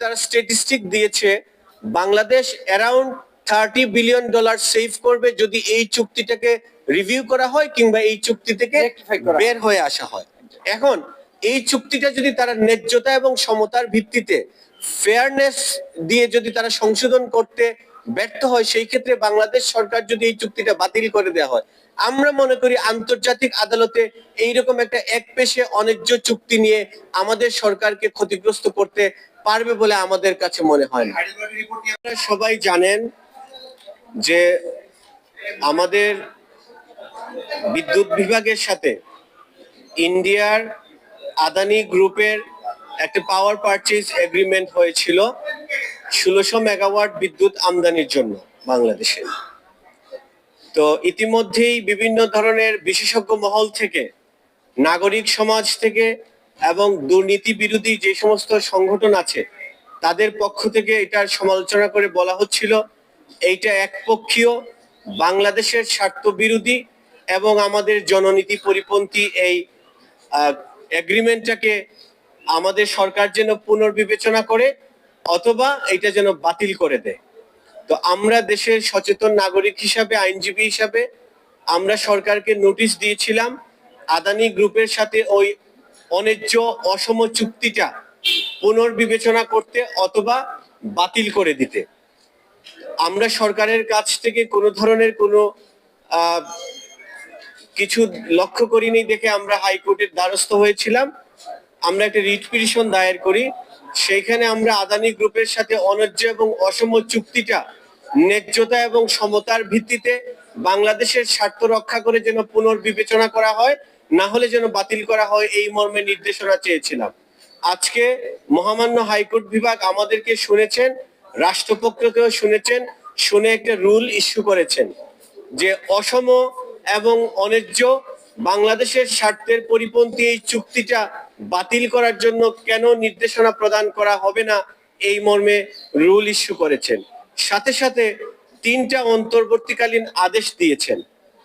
তারা স্ট্যাটিস্টিক দিয়েছে Bangladesh around thirty billion dollar save করবে যদি এই চুক্তিটাকে রিভিউ করা হয় কিংবা এই চুক্তি থেকে। বের হয়ে আসা হয় এখন এই চুক্তিটা যদি তারা ন্যায্যতা এবং সমতার ভিত্তিতে ফেয়ারনেস দিয়ে যদি তারা সংশোধন করতে ব্যর্থ হয় সেই ক্ষেত্রে বাংলাদেশ সরকার যদি এই চুক্তিটা বাতিল করে দেওয়া হয় আমরা মনে করি আন্তর্জাতিক আদালতে এইরকম একটা এক পেশে অন্যায্য চুক্তি নিয়ে আমাদের সরকারকে ক্ষতিগ্রস্ত করতে পারবে বলে আমাদের কাছে মনে হয় না। সবাই জানেন যে আমাদের বিদ্যুৎ বিভাগের সাথে ইন্ডিয়ার আদানি গ্রুপের একটা পাওয়ার পারচেজ এগ্রিমেন্ট হয়েছিল ষোলোশো মেগাওয়াট বিদ্যুৎ আমদানির জন্য বাংলাদেশে। তো ইতিমধ্যেই বিভিন্ন ধরনের বিশেষজ্ঞ মহল থেকে নাগরিক সমাজ থেকে এবং দুর্নীতি বিরোধী যে সমস্ত সংগঠন আছে, তাদের পক্ষ থেকে এটার সমালোচনা করে বলা হচ্ছিল, এইটা একপক্ষীয়, বাংলাদেশের স্বার্থ বিরোধী এবং আমাদের জননীতি পরিপন্থী এই এগ্রিমেন্টটাকে আমাদের সরকার যেন পুনর্বিবেচনা করে অথবা এটা যেন বাতিল করে দেয়। তো আমরা দেশের সচেতন নাগরিক হিসাবে, আইনজীবী হিসাবে আমরা সরকারকে নোটিশ দিয়েছিলাম, আদানি গ্রুপের সাথে ওই অন্যায্য অসম চুক্তিটা পুনর্বিবেচনা করতে অথবা বাতিল করে দিতে। আমরা সরকারের কাছ থেকে কোনো ধরনের কোনো কিছু লক্ষ্য করিনি দেখে আমরা হাইকোর্টের দ্বারস্থ হয়েছিলাম। আমরা একটা রিট পিটিশন দায়ের করি। সেইখানে আমরা আদানি গ্রুপের সাথে অন্যায্য এবং অসম চুক্তিটা, ন্যায্যতা এবং সমতার ভিত্তিতে বাংলাদেশের স্বার্থ রক্ষা করে যেন পুনর্বিবেচনা করা হয়। না হলে যেন বাতিল করা হয় এই মর্মে নির্দেশনা চেয়েছিলাম। আজকে মহামান্য হাইকোর্ট বিভাগ আমাদেরকে শুনেছেন, রাষ্ট্রপক্ষকেও শুনেছেন, শুনে একটা রুল ইস্যু করেছেন যে অসম এবং অন্যায্য বাংলাদেশের স্বার্থের পরিপন্থী এই চুক্তিটা বাতিল করার জন্য কেন নির্দেশনা প্রদান করা হবে না এই মর্মে রুল ইস্যু করেছেন। সাথে সাথে তিনটা অন্তর্বর্তীকালীন আদেশ দিয়েছেন।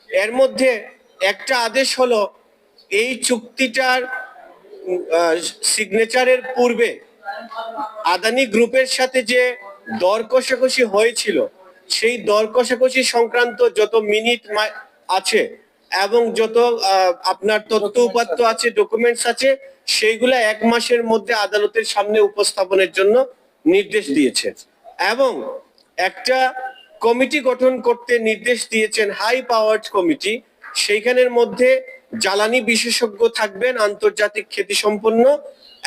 এর মধ্যে একটা আদেশ হলো এই চুক্তিটার সিগনেচারের পূর্বে আদানি গ্রুপের সাথে যে দর কষাকষি হয়েছিল সেই দর কষাকষি সংক্রান্ত যত মিনিট আছে এবং যত আপনার তথ্য উপাত্ত আছে। ডকুমেন্টস আছে সেইগুলা এক মাসের মধ্যে আদালতের সামনে উপস্থাপনের জন্য নির্দেশ দিয়েছে। এবং একটা কমিটি গঠন করতে নির্দেশ দিয়েছেন হাই পাওয়ার্ড কমিটি সেইখানের মধ্যে জ্বালানি বিশেষজ্ঞ থাকবেন, আন্তর্জাতিক খ্যাতি সম্পন্ন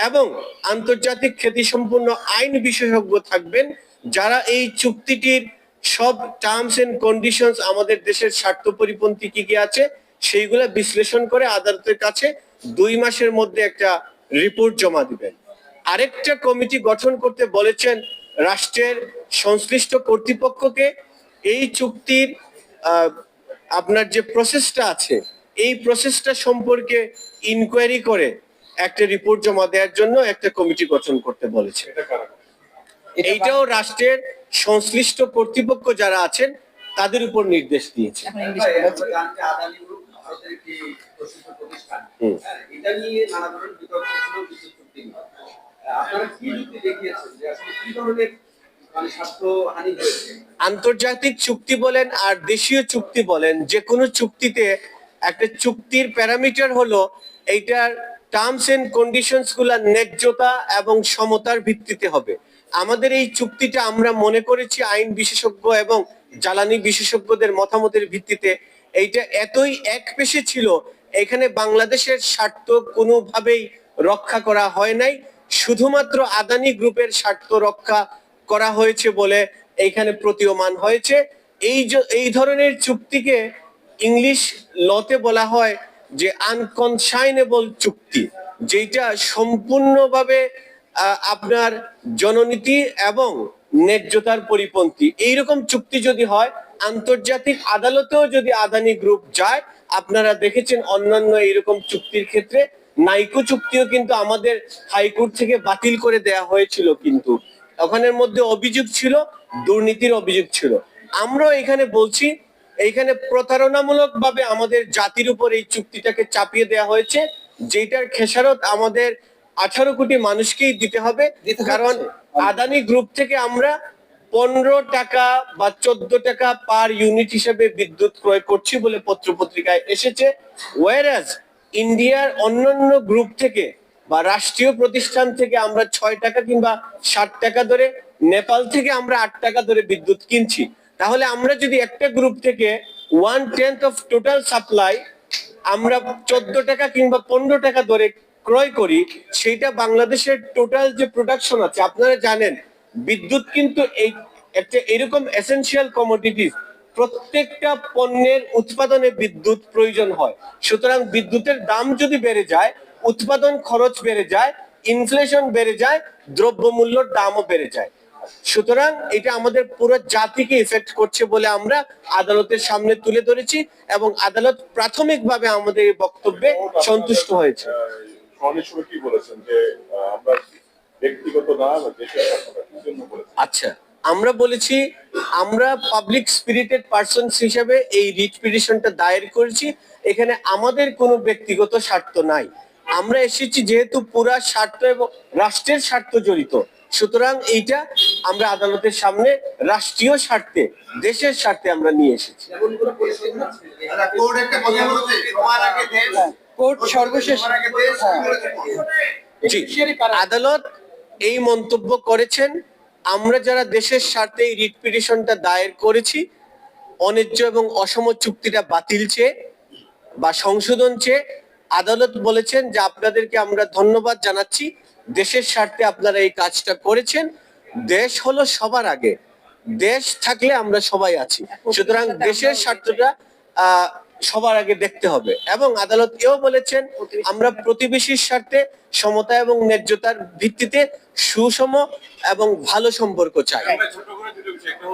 এবং আন্তর্জাতিক খ্যাতি সম্পন্ন আইন বিশেষজ্ঞ থাকবেন যারা এই চুক্তিটির সব টার্মস এন্ড কন্ডিশনস আমাদের দেশের স্বার্থ পরিপন্থী কি কি আছে সেইগুলো বিশ্লেষণ করে আদালতের কাছে দুই মাসের মধ্যে একটা রিপোর্ট জমা দিবেন। আরেকটা কমিটি গঠন করতে বলেছেন রাষ্ট্রের সংশ্লিষ্ট কর্তৃপক্ষকে। এই চুক্তির আপনার যে প্রসেসটা আছে এই প্রসেসটা সম্পর্কে ইনকোয়ারি করে একটা রিপোর্ট জমা দেওয়ার জন্য একটা কমিটি গঠন করতে বলেছে। এটা এইটাও রাষ্ট্রের সংশ্লিষ্ট কর্তৃপক্ষ যারা আছেন তাদের উপর নির্দেশ দিয়েছে। হ্যাঁ, এটা নিয়ে নানা ধরনের বিতর্ক ছিল বিদ্যুৎ চুক্তি নিয়ে। আহ, আপনারা কি যুক্তি দেখিয়েছেন যে আসলে কি ধরনের মানে স্বার্থ হানি হয়েছে? আন্তর্জাতিক চুক্তি বলেন আর দেশীয় চুক্তি বলেন যে কোনো চুক্তিতে একটা চুক্তির প্যারামিটার হলো এইটার টার্মস এন্ড কন্ডিশনসগুলা ন্যায্যতা এবং সমতার ভিত্তিতে হবে। আমাদের এই চুক্তিটা আমরা মনে করেছি আইন বিশেষজ্ঞ এবং জ্বালানি বিশেষজ্ঞদের মতামতের ভিত্তিতে। এইটা এতই এক পেশে ছিল, এখানে বাংলাদেশের স্বার্থ কোনোভাবেই রক্ষা করা হয় নাই। শুধুমাত্র আদানি গ্রুপের স্বার্থ রক্ষা করা হয়েছে বলে এইখানে প্রতীয়মান হয়েছে। এই এই ধরনের চুক্তিকে ইংলিশ লতে বলা হয় যে আনকনসাইনেবল চুক্তি যেটা সম্পূর্ণভাবে আপনার জননীতি এবং ন্যায্যতার পরিপন্থী। এইরকম চুক্তি যদি হয়, আন্তর্জাতিক আদালতেও যদি আদানি গ্রুপ যায়, আপনারা দেখেছেন অন্যান্য এইরকম চুক্তির ক্ষেত্রে, নাইকো চুক্তিও কিন্তু আমাদের হাইকোর্ট থেকে বাতিল করে দেয়া হয়েছিল কিন্তু। ওখানের মধ্যে অভিযোগ ছিল, দুর্নীতির অভিযোগ ছিল। আমরাও এখানে বলছি এইখানে প্রতারণামূলক ভাবে আমাদের জাতির উপর এই চুক্তিটাকে চাপিয়ে দেওয়া হয়েছে যেটার খেসারত আমাদের আঠারো কোটি মানুষকেই দিতে হবে। কারণ আদানি গ্রুপ থেকে আমরা পনেরো টাকা বা চোদ্দ টাকা পার ইউনিট হিসেবে বিদ্যুৎ ক্রয় করছি বলে পত্র পত্রিকায় এসেছে। ওয়ারাজ ইন্ডিয়ার অন্যান্য গ্রুপ থেকে বা রাষ্ট্রীয় প্রতিষ্ঠান থেকে আমরা ছয় টাকা কিংবা ষাট টাকা ধরে নেপাল থেকে আমরা আট টাকা ধরে বিদ্যুৎ কিনছি। তাহলে আমরা যদি একটা গ্রুপ থেকে one tenth of total supply আমরা চোদ্দ টাকা কিংবা পনেরো টাকা ধরে ক্রয় করি সেটা বাংলাদেশের টোটাল যে প্রোডাকশন আছে, আপনারা জানেন, বিদ্যুৎ কিন্তু এই একটা এরকম এসেনশিয়াল কমোডিটিস প্রত্যেকটা পণ্যের উৎপাদনে বিদ্যুৎ প্রয়োজন হয়। সুতরাং বিদ্যুতের দাম যদি বেড়ে যায়, উৎপাদন খরচ বেড়ে যায় ইনফ্লেশন বেড়ে যায়, দ্রব্যমূল্যর দামও বেড়ে যায়। সুতরাং এটা আমাদের পুরো জাতিকে ইফেক্ট করছে বলে আমরা আদালতের সামনে তুলে ধরেছি এবং আদালত প্রাথমিকভাবে আমাদের এই বক্তব্যে সন্তুষ্ট হয়েছে। আচ্ছা আমরা বলেছি আমরা পাবলিক স্পিরিটেড পার্সনস হিসেবে এই রিট পিটিশনটা দায়ের করেছি। এখানে আমাদের কোনো ব্যক্তিগত স্বার্থ নাই। আমরা এসেছি যেহেতু পুরা স্বার্থ এবং রাষ্ট্রের স্বার্থ জড়িত। সুতরাং এইটা আমরা আদালতের সামনে রাষ্ট্রীয় স্বার্থে দেশের স্বার্থে আমরা নিয়ে এসেছি। আচ্ছা, কোর্ট দেশ কোর্ট সর্বশেষ হ্যাঁ। আদালত এই মন্তব্য করেছেন আমরা যারা দেশের স্বার্থে এই রিট পিটিশনটা দায়ের করেছি অন্যায্য এবং অসম চুক্তিটা বাতিল চেয়ে বা সংশোধন চেয়ে আদালত বলেছেন যে আপনাদেরকে আমরা ধন্যবাদ জানাচ্ছি দেশের স্বার্থে আপনারা এই কাজটা করেছেন। দেশ হলো সবার আগে। দেশ থাকলে আমরা সবাই আছি। সুতরাং দেশের স্বার্থটা সবার আগে দেখতে হবে। এবং আদালত এও বলেছেন, আমরা প্রতিবেশীর স্বার্থে সমতা এবং ন্যায্যতার ভিত্তিতে সুষম এবং ভালো সম্পর্ক চাই।